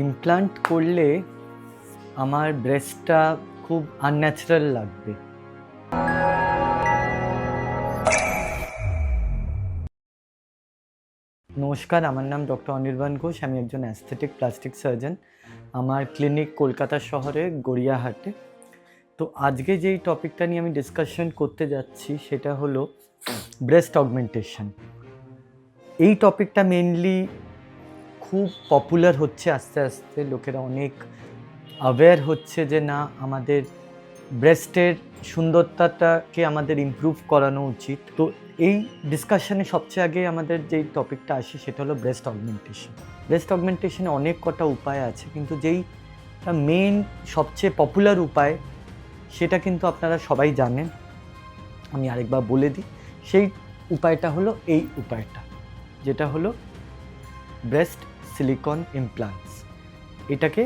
Implant করলে আমার ব্রেস্টটা খুব আনন্যাচারাল লাগবে। নমস্কার, আমার নাম ডক্টর অনির্বাণ ঘোষ, আমি একজন অ্যাস্থেটিক প্লাস্টিক সার্জন আমার ক্লিনিক কলকাতা শহরে, গড়িয়াহাটে। তো আজকে যেই টপিকটা নিয়ে আমি ডিসকাশন করতে যাচ্ছি, সেটা হলো ব্রেস্ট অগমেন্টেশন এই টপিকটা মেনলি খুব পপুলার হচ্ছে আস্তে আস্তে, লোকেরা অনেক অ্যাওয়্যার হচ্ছে যে না, আমাদের ব্রেস্টের সুন্দরতাটাকে আমাদের ইমপ্রুভ করানো উচিত। তো এই ডিসকাশনে সবচেয়ে আগে আমাদের যেই টপিকটা আসে, সেটা হলো ব্রেস্ট অগমেন্টেশন ব্রেস্ট অগমেন্টেশনে অনেক কটা উপায় আছে, কিন্তু যেইটা মেন সবচেয়ে পপুলার উপায়, সেটা কিন্তু আপনারা সবাই জানেন। আমি আরেকবার বলে দিই, সেই উপায়টা হলো এই উপায়টা, যেটা হলো ব্রেস্ট সিলিকন ইমপ্লান্টস এটাকে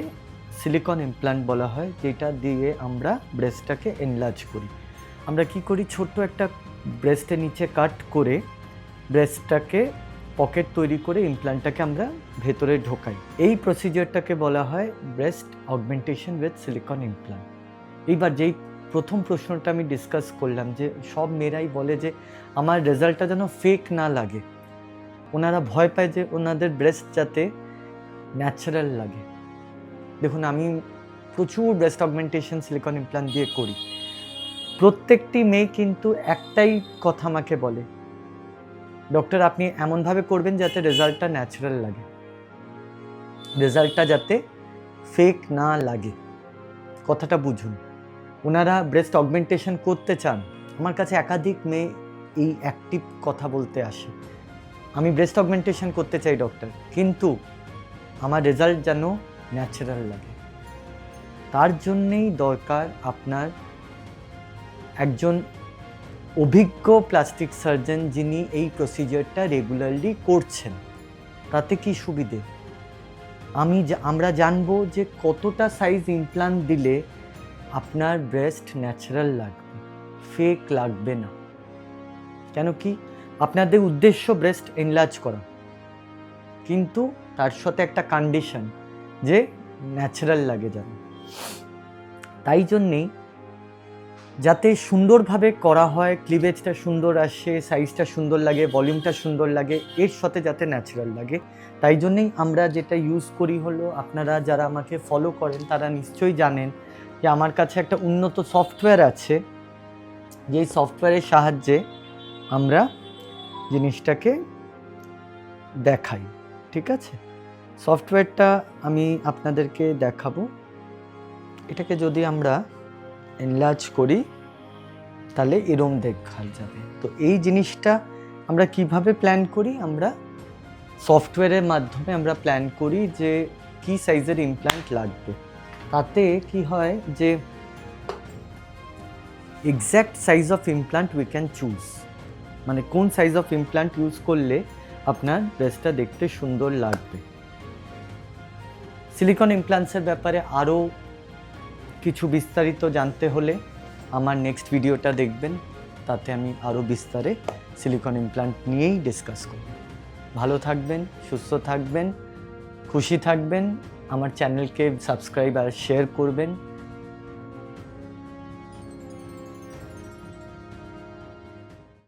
সিলিকন ইমপ্লান্ট বলা হয়, যেটা দিয়ে আমরা ব্রেস্টটাকে এনলার্জ করি। আমরা কি করি? ছোট্ট একটা ব্রেস্টের নিচে কাট করে ব্রেস্টটাকে পকেট তৈরি করে ইমপ্লান্টটাকে আমরা ভেতরে ঢোকাই। এই প্রসিজারটাকে বলা হয় breast augmentation with silicone implant এইবার যেই প্রথম প্রশ্নটা আমি ডিসকাস করলাম যে সব মেয়েরাই বলে যে আমার রেজাল্টটা যেন ফেক না লাগে। ওনারা ভয় পায় যে ওনাদের ব্রেস্ট যাতে ন্যাচারাল লাগে। দেখুন, আমি প্রচুর ব্রেস্ট অগমেন্টেশন সিলিকন ইমপ্লান্ট দিয়ে করি। প্রত্যেকটি মেয়ে কিন্তু একটাই কথা আমাকে বলে ডক্টর আপনি এমনভাবে করবেন যাতে রেজাল্টটা ন্যাচারাল লাগে। রেজাল্টটা যাতে ফেক না লাগে। কথাটা বুঝুন। ওনারা ব্রেস্ট অগমেন্টেশন করতে চান, আমার কাছে একাধিক মেয়ে এই অ্যাক্টিভ কথা বলতে আসে। আমি ব্রেস্ট অগমেন্টেশন করতে চাই ডক্টর কিন্তু আমার রেজাল্ট যেন ন্যাচারাল লাগে। তার জন্যেই দরকার আপনার একজন অভিজ্ঞ প্লাস্টিক সার্জন যিনি এই প্রসিজারটা রেগুলারলি করছেন। তাতে কি সুবিধে? আমি আমরা জানব যে কতটা সাইজ ইমপ্লান্ট দিলে আপনার ব্রেস্ট ন্যাচারাল লাগবে। ফেক লাগবে না। কেন কি আপনাদের উদ্দেশ্য ব্রেস্ট এনলার্জ করা। কিন্তু তার সাথে একটা কন্ডিশন যে ন্যাচারাল লাগে যেন। তাই জন্যেই যাতে সুন্দরভাবে করা হয় ক্লিভেজটা সুন্দর আসে সাইজটা সুন্দর লাগে ভলিউমটা সুন্দর লাগে, এর সাথে যাতে ন্যাচারাল লাগে। তাই জন্যেই আমরা যেটা ইউজ করি হলো, আপনারা যারা আমাকে ফলো করেন, তারা নিশ্চয়ই জানেন যে আমার কাছে একটা উন্নত সফটওয়্যার আছে। যেই সফটওয়্যারের সাহায্যে আমরা জিনিসটাকে দেখাই, ঠিক আছে? সফটওয়্যারটা আমি আপনাদেরকে দেখাবো। এটাকে যদি আমরা এনলার্জ করি, তাহলে এরম দেখা যাবে। তো এই জিনিসটা আমরা কীভাবে প্ল্যান করি? আমরা সফটওয়্যারের মাধ্যমে আমরা প্ল্যান করি যে কি সাইজের ইমপ্ল্যান্ট লাগবে। তাতে কি হয় যে exact size of implant we can choose মানে কোন সাইজ অফ ইমপ্ল্যান্ট ইউজ করলে আপনার ড্রেসটা দেখতে সুন্দর লাগবে? সিলিকন ইমপ্ল্যান্টসের ব্যাপারে আরও কিছু বিস্তারিত জানতে হলে আমার নেক্সট ভিডিওটা দেখবেন। তাতে আমি আরও বিস্তারে সিলিকন ইমপ্ল্যান্ট নিয়েই ডিসকাস করব। ভালো থাকবেন, সুস্থ থাকবেন, খুশি থাকবেন, আমার চ্যানেলকে সাবস্ক্রাইব আর শেয়ার করবেন।